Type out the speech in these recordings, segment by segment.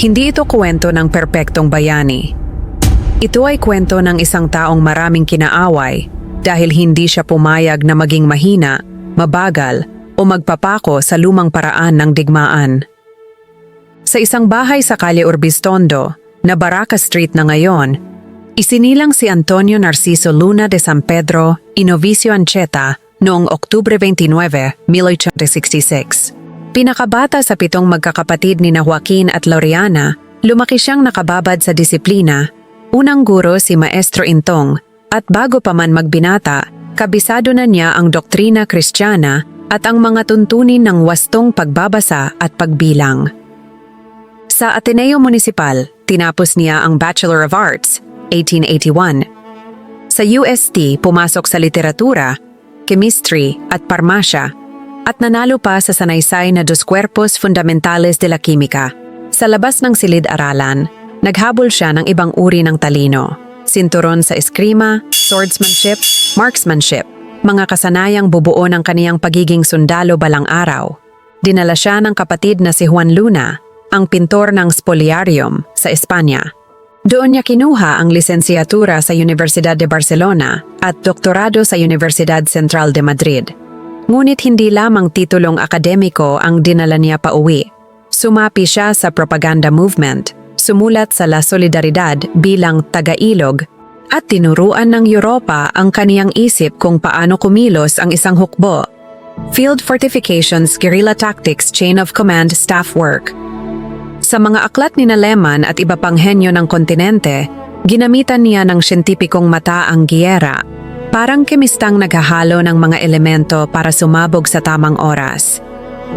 Hindi ito kwento ng perpektong bayani. Ito ay kwento ng isang taong maraming kinaaway dahil hindi siya pumayag na maging mahina, mabagal o magpapako sa lumang paraan ng digmaan. Sa isang bahay sa Calle Urbistondo, na Baraka Street na ngayon, isinilang si Antonio Narciso Luna de San Pedro Inovicio Ancheta noong Oktubre 29, 1866. Pinakabata sa pitong magkakapatid ni na Joaquin at Laureana, lumaki siyang nakababad sa disiplina. Unang guro si Maestro Intong at bago pa man magbinata, kabisado na niya ang doktrina kristyana at ang mga tuntunin ng wastong pagbabasa at pagbilang. Sa Ateneo Municipal, tinapos niya ang Bachelor of Arts, 1881. Sa UST, pumasok sa literatura, chemistry at parmasya at nanalo pa sa sanaysay na Dos Cuerpos Fundamentales de la Química. Sa labas ng silid-aralan, naghabol siya ng ibang uri ng talino. Sinturon sa eskrima, swordsmanship, marksmanship, mga kasanayang bubuo ng kaniyang pagiging sundalo balang araw. Dinala siya ng kapatid na si Juan Luna, ang pintor ng Spoliarium sa Espanya. Doon niya kinuha ang lisensiatura sa Universidad de Barcelona at doktorado sa Universidad Central de Madrid. Ngunit hindi lamang titulong akademiko ang dinala niya pa uwi. Sumapi siya sa propaganda movement, sumulat sa La Solidaridad bilang taga-ilog at tinuruan ng Europa ang kaniyang isip kung paano kumilos ang isang hukbo. Field Fortifications Guerrilla Tactics Chain of Command Staff Work sa mga aklat ni Naleman at iba pang henyo ng kontinente, ginamitan niya ng siyentipikong mata ang giyera, parang kemistang naghahalo ng mga elemento para sumabog sa tamang oras.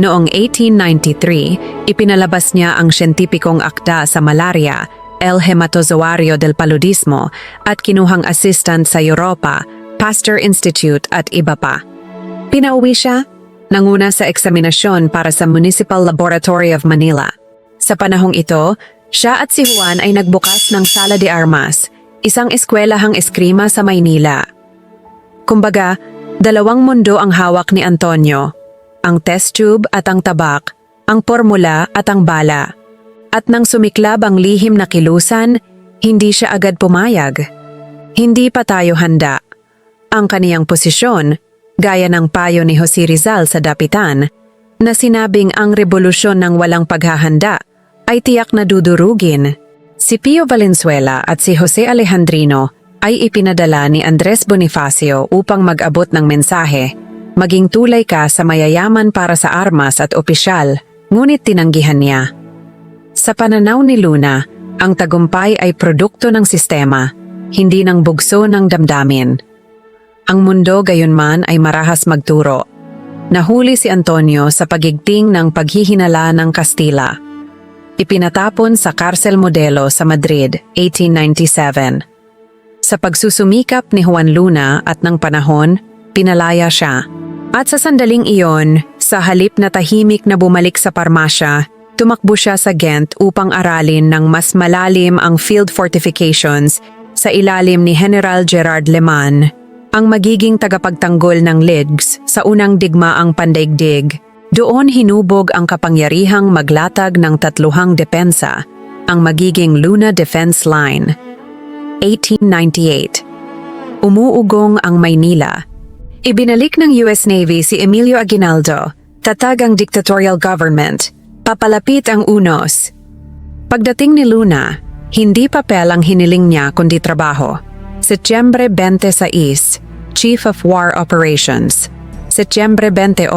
Noong 1893, ipinalabas niya ang siyentipikong akda sa malaria, El Hematozoario del Paludismo at kinuhang assistant sa Europa, Pasteur Institute at iba pa. Pinauwi siya, nanguna sa eksaminasyon para sa Municipal Laboratory of Manila – sa panahong ito, siya at si Juan ay nagbukas ng Sala de Armas, isang eskwelahang eskrima sa Maynila. Kumbaga, dalawang mundo ang hawak ni Antonio, ang test tube at ang tabak, ang formula at ang bala. At nang sumiklab ang lihim na kilusan, hindi siya agad pumayag. Hindi pa tayo handa. Ang kaniyang posisyon, gaya ng payo ni Jose Rizal sa Dapitan, na sinabing ang revolusyon ng walang paghahanda ay tiyak na dudurugin. Si Pio Valenzuela at si Jose Alejandrino ay ipinadala ni Andres Bonifacio upang mag-abot ng mensahe, maging tulay ka sa mayayaman para sa armas at opisyal, ngunit tinanggihan niya. Sa pananaw ni Luna, ang tagumpay ay produkto ng sistema, hindi ng bugso ng damdamin. Ang mundo gayunman ay marahas magturo. Nahuli si Antonio sa pagigting ng paghihinala ng Kastila ipinatapon sa Karsel Modelo sa Madrid, 1897. Sa pagsusumikap ni Juan Luna at ng panahon, pinalaya siya. At sa sandaling iyon, sa halip na tahimik na bumalik sa parmasya, tumakbo siya sa Ghent upang aralin ng mas malalim ang field fortifications sa ilalim ni General Gerard Leman, ang magiging tagapagtanggol ng Ligs sa unang digmaang pandaigdig doon hinubog ang kapangyarihang maglatag ng tatluhang depensa, ang magiging Luna Defense Line. 1898 Umuugong ang Maynila. Ibinalik ng US Navy si Emilio Aguinaldo, tatag ang dictatorial government, papalapit ang unos. Pagdating ni Luna, hindi papel ang hiniling niya kundi trabaho. Setyembre 26, Chief of War Operations. Setyembre 28,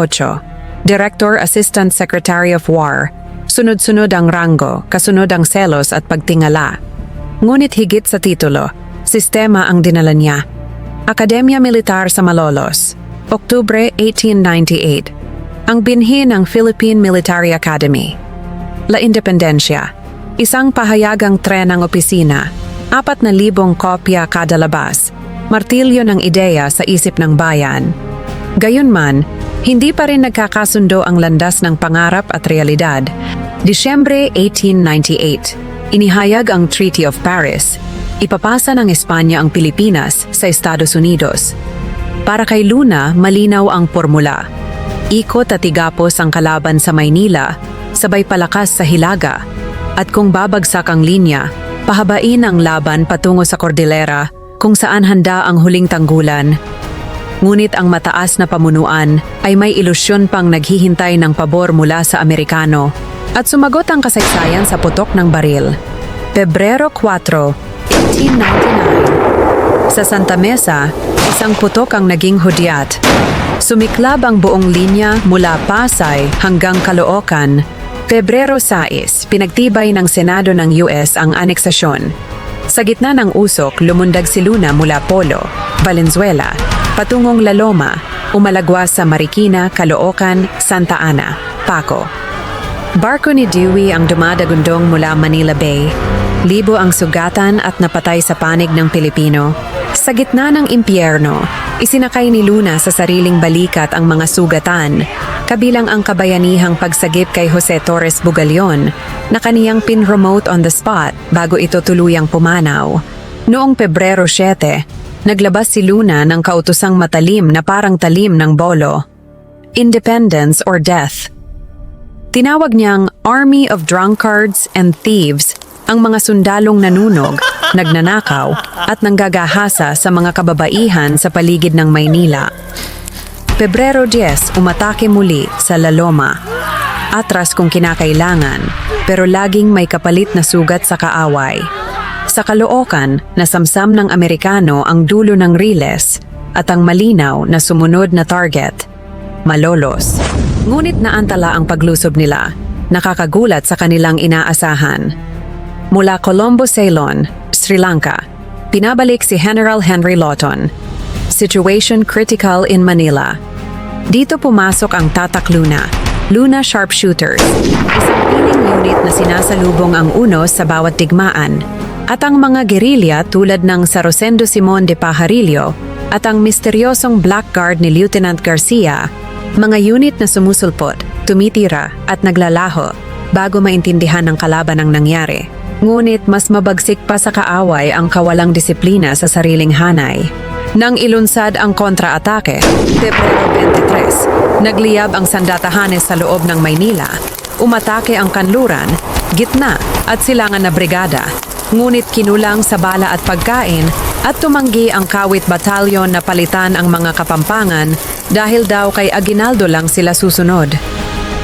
Director Assistant Secretary of War, sunod-sunod ang rango, kasunod ang selos at pagtingala. Ngunit higit sa titulo, sistema ang dinala niya. Akademya Militar sa Malolos, Oktubre 1898. Ang binhi ng Philippine Military Academy. La Independencia, isang pahayagang tren ng opisina, apat na libong kopya kada labas, martilyo ng ideya sa isip ng bayan. Gayunman, hindi pa rin nagkakasundo ang landas ng pangarap at realidad. Disyembre 1898, inihayag ang Treaty of Paris. Ipapasa ng Espanya ang Pilipinas sa Estados Unidos. Para kay Luna, malinaw ang formula. Ikot at igapos ang kalaban sa Maynila, sabay palakas sa Hilaga. At kung babagsak ang linya, pahabain ang laban patungo sa Cordillera kung saan handa ang huling tanggulan. Ngunit ang mataas na pamunuan ay may ilusyon pang naghihintay ng pabor mula sa Amerikano at sumagot ang kasaysayan sa putok ng baril. Pebrero 4, 1899 Sa Santa Mesa, isang putok ang naging hudyat. Sumiklab ang buong linya mula Pasay hanggang Caloocan. Pebrero 6, pinagtibay ng Senado ng US ang aneksasyon. Sa gitna ng usok, lumundag si Luna mula Polo, Valenzuela, patungong La Loma, umalagwas sa Marikina, Caloocan, Santa Ana, Paco. Barko ni Dewey ang dumadagundong mula Manila Bay. Libo ang sugatan at napatay sa panig ng Pilipino. Sa gitna ng impyerno, isinakay ni Luna sa sariling balikat ang mga sugatan, kabilang ang kabayanihang pagsagip kay Jose Torres Bugalyon, na kaniyang pin-remote on the spot bago ito tuluyang pumanaw. Noong Pebrero 7, naglabas si Luna ng kautusang matalim na parang talim ng bolo. Independence or Death. Tinawag niyang Army of Drunkards and Thieves ang mga sundalong nanunog, nagnanakaw at nanggagahasa sa mga kababaihan sa paligid ng Maynila. Pebrero 10, umatake muli sa La Loma. Atras kung kinakailangan, pero laging may kapalit na sugat sa kaaway. Sa Caloocan, nasamsam ng Amerikano ang dulo ng riles at ang malinaw na sumunod na target, Malolos. Ngunit naantala ang paglusob nila, nakakagulat sa kanilang inaasahan. Mula Colombo, Ceylon, Sri Lanka, pinabalik si General Henry Lawton. Situation critical in Manila. Dito pumasok ang Tatak Luna, Luna Sharpshooters, isang piling unit na sinasalubong ang unos sa bawat digmaan, at ang mga gerilya tulad ng sa Rosendo Simon de Pajarillo at ang misteryosong Black Guard ni Lieutenant Garcia, mga unit na sumusulpot, tumitira at naglalaho bago maintindihan ng kalaban ang nangyari. Ngunit mas mabagsik pa sa kaaway ang kawalang disiplina sa sariling hanay. Nang ilunsad ang kontra-atake, Pebrero 23, nagliyab ang sandatahanes sa loob ng Maynila, umatake ang kanluran, gitna at silangan na brigada, ngunit kinulang sa bala at pagkain at tumanggi ang kawit batalyon na palitan ang mga kapampangan dahil daw kay Aguinaldo lang sila susunod.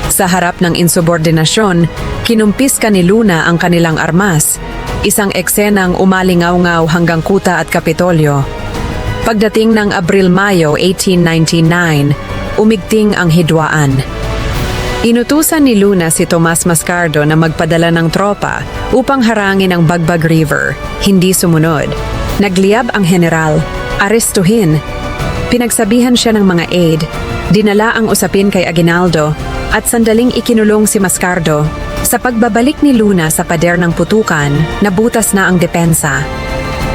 Sa harap ng insubordinasyon, kinumpis ka ni Luna ang kanilang armas, isang eksenang umalingaw-ngaw hanggang kuta at kapitolyo. Pagdating ng Abril-Mayo 1899, umigting ang hidwaan. Inutusan ni Luna si Tomas Mascardo na magpadala ng tropa upang harangin ang Bagbag River, hindi sumunod. Nagliyab ang general, arestuhin. Pinagsabihan siya ng mga aide, dinala ang usapin kay Aguinaldo at sandaling ikinulong si Mascardo. Sa pagbabalik ni Luna sa pader ng putukan, nabutas na ang depensa.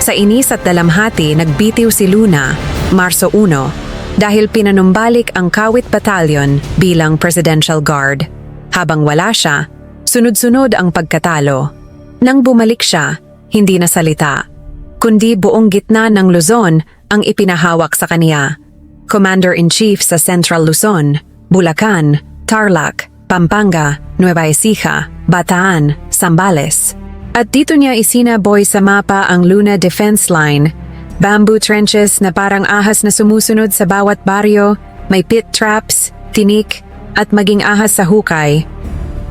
Sa inis at dalamhati, nagbitiw si Luna, Marso 1, dahil pinanumbalik ang Kawit Battalion bilang Presidential Guard. Habang wala siya, sunod-sunod ang pagkatalo. Nang bumalik siya, hindi na salita, kundi buong gitna ng Luzon ang ipinahawak sa kaniya. Commander-in-Chief sa Central Luzon, Bulacan, Tarlac, Pampanga, Nueva Ecija, Bataan, Zambales. At dito niya isinaboy sa mapa ang Luna Defense Line Bamboo trenches na parang ahas na sumusunod sa bawat baryo, may pit traps, tinik, at maging ahas sa hukay.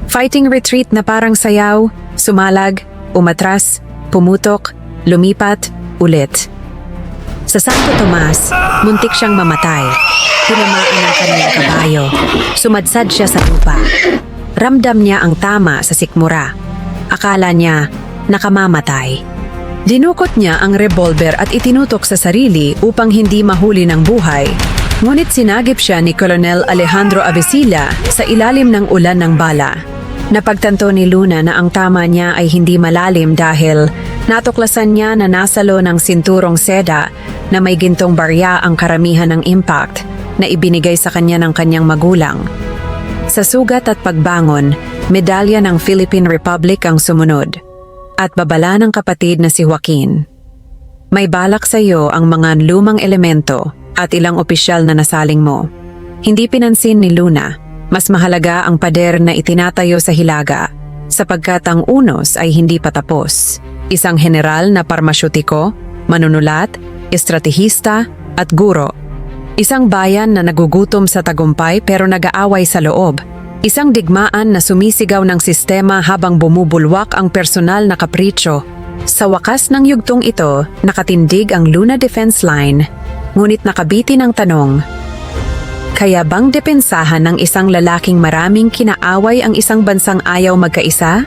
Fighting retreat na parang sayaw, sumalag, umatras, pumutok, lumipat, ulit. Sa Santo Tomas, muntik siyang mamatay. Tinamaan ang kanyang kabayo. Sumadsad siya sa lupa. Ramdam niya ang tama sa sikmura. Akala niya nakamamatay. Dinukot niya ang revolver at itinutok sa sarili upang hindi mahuli ng buhay. Ngunit sinagip siya ni Colonel Alejandro Avesilla sa ilalim ng ulan ng bala. Napagtanto ni Luna na ang tama niya ay hindi malalim dahil natuklasan niya na nasalo ng sinturong seda na may gintong barya ang karamihan ng impact na ibinigay sa kanya ng kanyang magulang. Sa sugat at pagbangon, medalya ng Philippine Republic ang sumunod at babala ng kapatid na si Joaquin. May balak sa iyo ang mga lumang elemento at ilang opisyal na nasaling mo. Hindi pinansin ni Luna, mas mahalaga ang pader na itinatayo sa Hilaga. sapagkat ang unos ay hindi patapos. Isang general na parmasyutiko, manunulat, estratehista at guro. Isang bayan na nagugutom sa tagumpay pero nag-aaway sa loob. Isang digmaan na sumisigaw ng sistema habang bumubulwak ang personal na kapritsyo. Sa wakas ng yugtong ito, nakatindig ang Luna Defense Line, ngunit nakabiti ng tanong, kaya bang depensahan ng isang lalaking maraming kinaaway ang isang bansang ayaw magkaisa?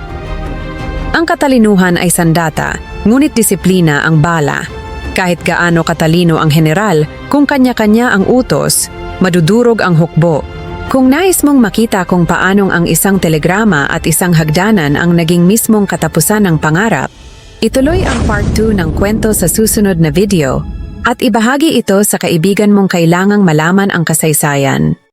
Ang katalinuhan ay sandata, ngunit disiplina ang bala. Kahit gaano katalino ang general, kung kanya-kanya ang utos, madudurog ang hukbo. Kung nais mong makita kung paanong ang isang telegrama at isang hagdanan ang naging mismong katapusan ng pangarap, ituloy ang part 2 ng kwento sa susunod na video at ibahagi ito sa kaibigan mong kailangang malaman ang kasaysayan.